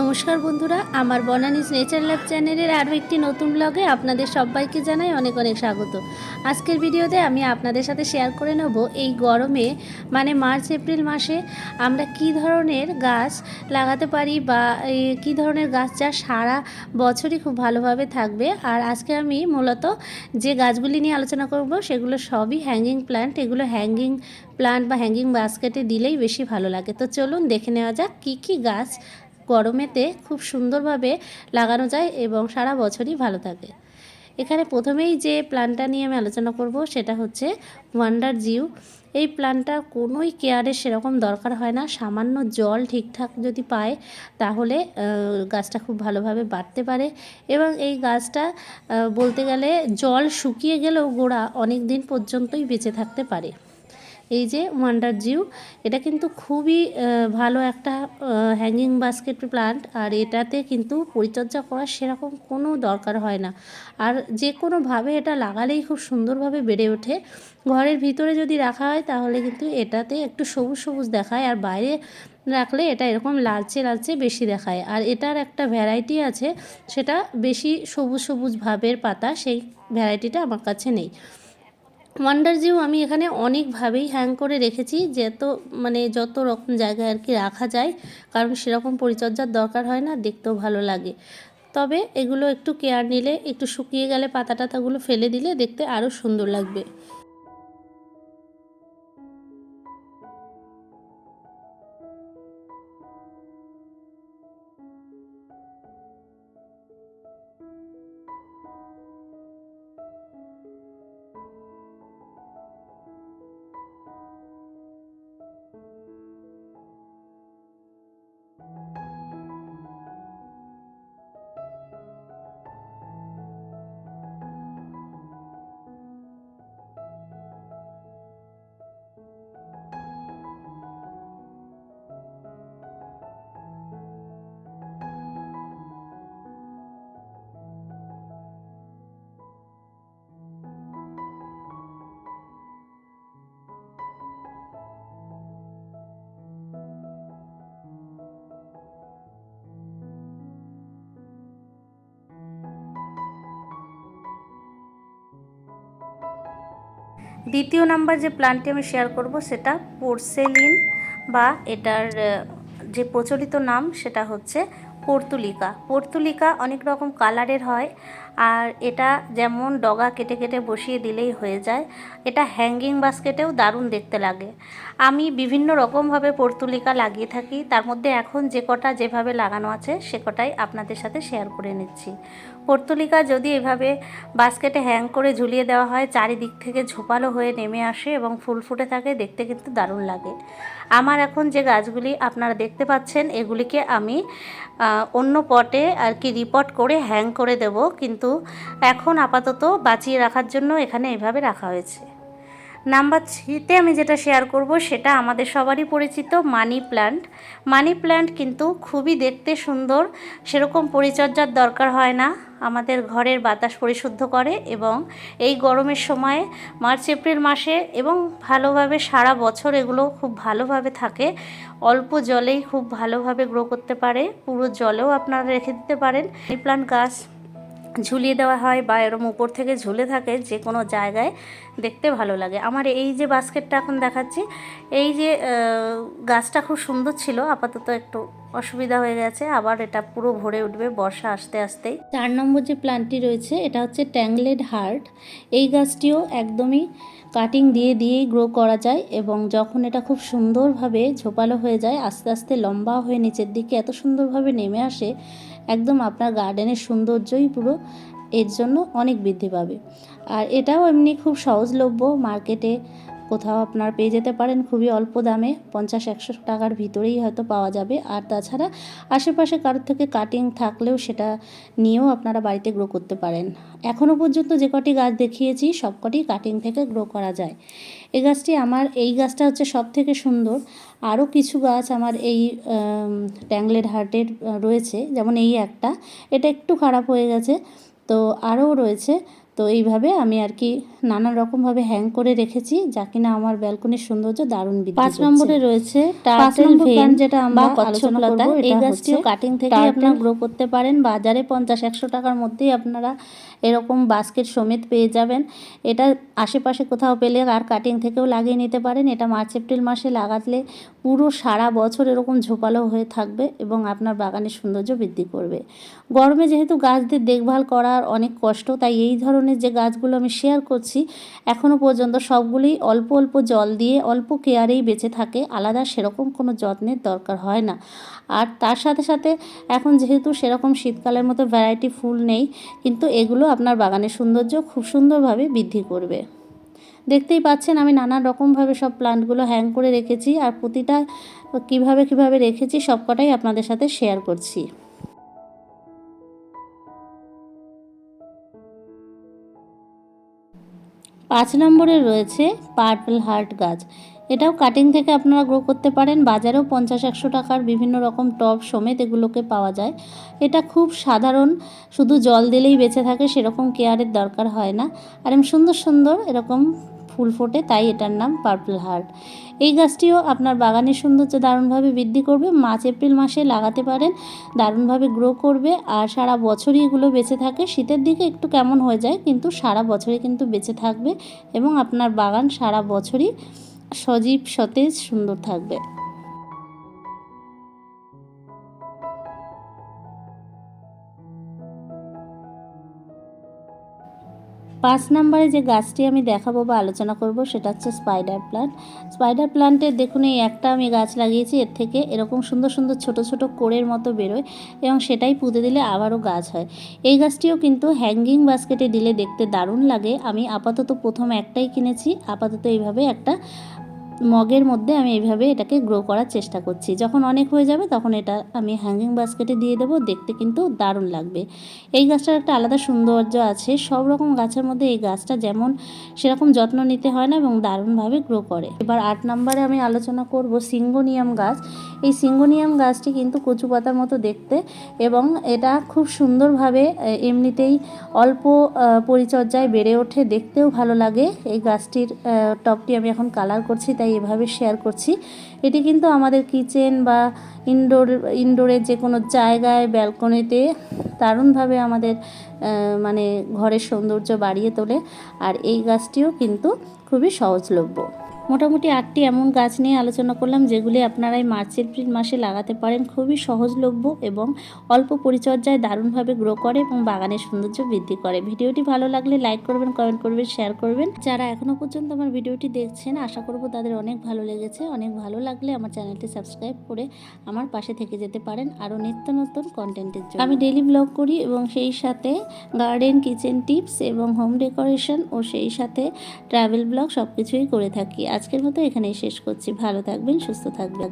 নমস্কার বন্ধুরা, আমার বনানিস নেচার ল্যাব চ্যানেলের আরও একটি নতুন ব্লগে আপনাদের সবাইকে জানাই অনেক অনেক স্বাগত। আজকের ভিডিওতে আমি আপনাদের সাথে শেয়ার করে নেব এই গরমে মানে মার্চ, এপ্রিল মাসে আমরা কি ধরনের গাছ লাগাতে পারি বা কী ধরনের গাছ যা সারা বছরই খুব ভালোভাবে থাকবে। আর আজকে আমি মূলত যে গাছগুলি নিয়ে আলোচনা করব সেগুলো সবই হ্যাঙ্গিং প্ল্যান্ট এগুলো হ্যাঙ্গিং প্ল্যান্ট বা হ্যাঙ্গিং বাস্কেটে দিলেই বেশি ভালো লাগে। তো চলুন দেখে নেওয়া যাক কী কী গাছ গরমেতে খুব সুন্দরভাবে লাগানো যায় এবং সারা বছরই ভালো থাকে। এখানে প্রথমেই যে প্ল্যান্টটা নিয়ে আমি আলোচনা করব সেটা হচ্ছে ওয়ান্ডার জিউ এই প্ল্যান্টটা কোনোই কেয়ারের সেরকম দরকার হয় না। সামান্য জল ঠিকঠাক যদি পায়, তাহলে গাছটা খুব ভালোভাবে বাড়তে পারে এবং এই গাছটা বলতে গেলে জল শুকিয়ে গেলেও গোড়া অনেক দিন পর্যন্তই বেঁচে থাকতে পারে। এই যে ওয়ান্ডার জিউ এটা কিন্তু খুবই ভালো একটা হ্যাঙ্গিং বাস্কেট প্লান্ট আর এটাতে কিন্তু পরিচর্যা করার সেরকম কোনো দরকার হয় না। আর যে কোনোভাবে এটা লাগালেই খুব সুন্দরভাবে বেড়ে ওঠে। ঘরের ভিতরে যদি রাখা হয়, তাহলে কিন্তু এটাতে একটু সবুজ সবুজ দেখায়, আর বাইরে রাখলে এটা এরকম লালচে লালচে বেশি দেখায়। আর এটার একটা ভ্যারাইটি আছে, সেটা বেশি সবুজ সবুজ ভাবের পাতা, সেই ভ্যারাইটিটা আমার কাছে নেই। ওয়ান্ডার জিও আমি এখানে অনেকভাবেই হ্যাং করে রেখেছি, যত মানে যত রকম জায়গায় আর কি রাখা যায়, কারণ সেরকম পরিচর্যার দরকার হয় না, দেখতেও ভালো লাগে। তবে এগুলো একটু কেয়ার নিলে, একটু শুকিয়ে গেলে পাতা টাতাগুলো ফেলে দিলে দেখতে আরও সুন্দর লাগবে। দ্বিতীয় নাম্বার যে প্ল্যানটি আমি শেয়ার করব সেটা পোর্সেলিন বা এটার যে প্রচলিত নাম সেটা হচ্ছে পর্তুলিকা পর্তুলিকা অনেক রকম কালারের হয়। আর এটা যেমন ডগা কেটে কেটে বসিয়ে দিলেই হয়ে যায়, এটা হ্যাঙ্গিং বাস্কেটেও দারুণ দেখতে লাগে। আমি বিভিন্ন রকমভাবে পর্তুলিকা লাগিয়ে থাকি, তার মধ্যে এখন যে কটা যেভাবে লাগানো আছে, সে কটাই আপনাদের সাথে শেয়ার করে নিচ্ছি। পর্তুলিকা যদি এভাবে বাস্কেটে হ্যাং করে ঝুলিয়ে দেওয়া হয়, চারিদিক থেকে ঝোপালো হয়ে নেমে আসে এবং ফুল ফুটে থাকে, দেখতে কিন্তু দারুণ লাগে। আমার এখন যে গাছগুলি আপনারা দেখতে পাচ্ছেন, এগুলিকে আমি অন্য পটে আর কি রিপোর্ট করে হ্যাং করে দেব, কিন্তু এখন আপাতত বাঁচিয়ে রাখার জন্য এখানে এভাবে রাখা হয়েছে। নাম্বার থ্রিতে আমি যেটা শেয়ার করব সেটা আমাদের সবারই পরিচিত মানি প্ল্যান্ট। মানি প্ল্যান্ট কিন্তু খুবই দেখতে সুন্দর, সেরকম পরিচর্যার দরকার হয় না। আমাদের ঘরের বাতাস পরিশুদ্ধ করে এবং এই গরমের সময়ে মার্চ, এপ্রিল মাসে এবং ভালোভাবে সারা বছর এগুলো খুব ভালোভাবে থাকে। অল্প জলেই খুব ভালোভাবে গ্রো করতে পারে। পুরো জলেও আপনারা রেখে দিতে পারেন। মানি প্ল্যান্ট গাছ ঝুলিয়ে দেওয়া হয় বা এরম উপর থেকে ঝুলে থাকে যে কোনো জায়গায় দেখতে ভালো লাগে। আমার এই যে বাস্কেটটা এখন দেখাচ্ছি, এই যে গাছটা খুব সুন্দর ছিল, আপাতত একটু অসুবিধা হয়ে গেছে, আবার এটা পুরো ভরে উঠবে বর্ষা আসতে আসতেই। চার নম্বর যে প্ল্যান্টটি রয়েছে, এটা হচ্ছে ট্যাংলেড হার্ট। এই গাছটিও একদমই কাটিং দিয়ে দিয়েই গ্রো করা যায় এবং যখন এটা খুব সুন্দরভাবে ঝোপালো হয়ে যায়, আস্তে আস্তে লম্বা হয়ে নিচের দিকে এত সুন্দরভাবে নেমে আসে একদম আপনার গার্ডেনের সৌন্দর্যই পুরো এর জন্য অনেক বৃদ্ধি পাবে। আর এটাও এমনি খুব সহজলভ্য মার্কেটে কোথাও আপনার পেয়ে যেতে পারেন খুবই অল্প দামে, পঞ্চাশ, একশো টাকার ভিতরেই হয়তো পাওয়া যাবে। আর তাছাড়া আশেপাশে কারোর থেকে কাটিং থাকলেও সেটা নিয়েও আপনারা বাড়িতে গ্রো করতে পারেন। এখনও পর্যন্ত যে কটি গাছ দেখিয়েছি, সব কটি কাটিং থেকে গ্রো করা যায়। এই গাছটি আমার, এই গাছটা হচ্ছে সব থেকে সুন্দর। আরও কিছু গাছ আমার এই ট্যাংলের হার্টের রয়েছে, যেমন এই একটা। এটা একটু খারাপ হয়ে গেছে, তো আরও রয়েছে। তো এইভাবে আমি আর কি নানান রকমভাবে হ্যাং করে রেখেছি যা কিনা আমার ব্যালকনির সৌন্দর্য দারুণ বৃদ্ধি পাঁচ নম্বরে রয়েছে টার্টেল ভেন যেটা আমরা আলোচনা কচ্ছপলতা এই গাছটিও কাটিং থেকে আপনারা গ্রো করতে পারেন। বাজারে পঞ্চাশ একশো টাকার মধ্যেই আপনারা এরকম বাস্কেট সমেত পেয়ে যাবেন। এটা আশেপাশে কোথাও পেলে আর কাটিং থেকেও লাগিয়ে নিতে পারেন। এটা মার্চ এপ্রিল মাসে লাগালে পুরো সারা বছর এরকম ঝোপালো হয়ে থাকবে এবং আপনার বাগানের সৌন্দর্য বৃদ্ধি করবে। গরমে যেহেতু গাছদের দেখভাল করার অনেক কষ্ট, তাই এই ধরনের যে গাছগুলো আমি শেয়ার করছি এখনও পর্যন্ত সবগুলি অল্প অল্প জল দিয়ে, অল্প কেয়ারেই বেঁচে থাকে, আলাদা সেরকম কোনো যত্নের দরকার হয় না। আর তার সাথে সাথে এখন যেহেতু সেরকম শীতকালের মতো ভ্যারাইটি ফুল নেই, কিন্তু এগুলো আপনার বাগানের সৌন্দর্য খুব সুন্দরভাবে বৃদ্ধি করবে। দেখতেই পাচ্ছেন, আমি নানান রকমভাবে সব প্লান্টগুলো হ্যাং করে রেখেছি আর প্রতিটা কীভাবে কীভাবে রেখেছি সবকটাই আপনাদের সাথে শেয়ার করছি। পাঁচ নম্বরে রয়েছে পার্পল হার্ট গাছ। এটাও কাটিং থেকে আপনারা গ্রো করতে পারেন, বাজারেও পঞ্চাশ একশো টাকার বিভিন্ন রকম টব সমেত এগুলোকে পাওয়া যায়। এটা খুব সাধারণ, শুধু জল দিলেই বেঁচে থাকে, সেরকম কেয়ারের দরকার হয় না। আর এমন সুন্দর সুন্দর এরকম ফুল ফোটে, তাই এটার নাম পার্পল হার্ট এই গাছটিও আপনার বাগানের সৌন্দর্য দারুণভাবে বৃদ্ধি করবে, মার্চ, এপ্রিল মাসে লাগাতে পারেন, দারুণভাবে গ্রো করবে, আর সারা বছরই এগুলো বেঁচে থাকে। শীতের দিকে একটু কেমন হয়ে যায়, কিন্তু সারা বছরই কিন্তু বেঁচে থাকবে এবং আপনার বাগান সারা বছরই সজীব, সতেজ, সুন্দর থাকবে। পাঁচ নম্বরে যে গাছটি আমি দেখাবো বা আলোচনা করব, সেটা হচ্ছে স্পাইডার প্লান্ট স্পাইডার প্লান্টের দেখুন, এই একটা আমি গাছ লাগিয়েছি, এর থেকে এরকম সুন্দর সুন্দর ছোট ছোট কোড়ের মতো বেরোয় এবং সেটাই পুঁতে দিলে আবারও গাছ হয়। এই গাছটিও কিন্তু হ্যাঙ্গিং বাস্কেটে দিলে দেখতে দারুণ লাগে। আমি আপাতত প্রথম একটাই কিনেছি, আপাতত এইভাবে একটা মগের মধ্যে আমি এইভাবে এটাকে গ্রো করার চেষ্টা করছি। যখন অনেক হয়ে যাবে তখন এটা আমি হ্যাঙ্গিং বাস্কেটে দিয়ে দেবো, দেখতে কিন্তু দারুণ লাগবে। এই গাছটার একটা আলাদা সৌন্দর্য আছে, সব রকম গাছের মধ্যে এই গাছটা যেমন সেরকম যত্ন নিতে হয় না এবং দারুণভাবে গ্রো করে। এবার আট নম্বরে আমি আলোচনা করব সিঙ্গোনিয়াম গাছ। এই সিঙ্গোনিয়াম গাছটি কিন্তু কচু পাতার মতো দেখতে এবং এটা খুব সুন্দরভাবে এমনিতেই অল্প পরিচর্যায় বেড়ে ওঠে, দেখতেও ভালো লাগে। এই গাছটির টবটি আমি এখন কালার করছি, তাই এভাবে শেয়ার করছি। এটি কিন্তু আমাদের কিচেন বা ইনডোর ইনডোরের যে কোনো জায়গায় ব্যালকনিতে দারুণভাবে আমাদের মানে ঘরের সৌন্দর্য বাড়িয়ে তোলে। আর এই গাছটিও কিন্তু খুবই সহজলভ্য। মোটামুটি আটটি এমন গাছ নিয়ে আলোচনা করলাম, যেগুলি আপনারা এই মার্চ, এপ্রিল মাসে লাগাতে পারেন। খুবই সহজলভ্য এবং অল্প পরিচর্যায় দারুণভাবে গ্রো করে এবং বাগানের সৌন্দর্য বৃদ্ধি করে। ভিডিওটি ভালো লাগলে লাইক করবেন কমেন্ট করবেন শেয়ার করবেন। যারা এখনও পর্যন্ত আমার ভিডিওটি দেখছেন, আশা করব তাদের অনেক ভালো লেগেছে। অনেক ভালো লাগলে আমার চ্যানেলটি সাবস্ক্রাইব করে আমার পাশে থেকে যেতে পারেন। আরও নিত্য নতুন কন্টেন্টের জন্য। আমি ডেলি ব্লগ করি এবং সেই সাথে গার্ডেন কিচেন টিপস এবং হোম ডেকোরেশন ও সেই সাথে ট্রাভেল ব্লগ সব কিছুই করে থাকি। আজকের মতো এখানেই শেষ করছি। ভালো থাকবেন সুস্থ থাকবেন।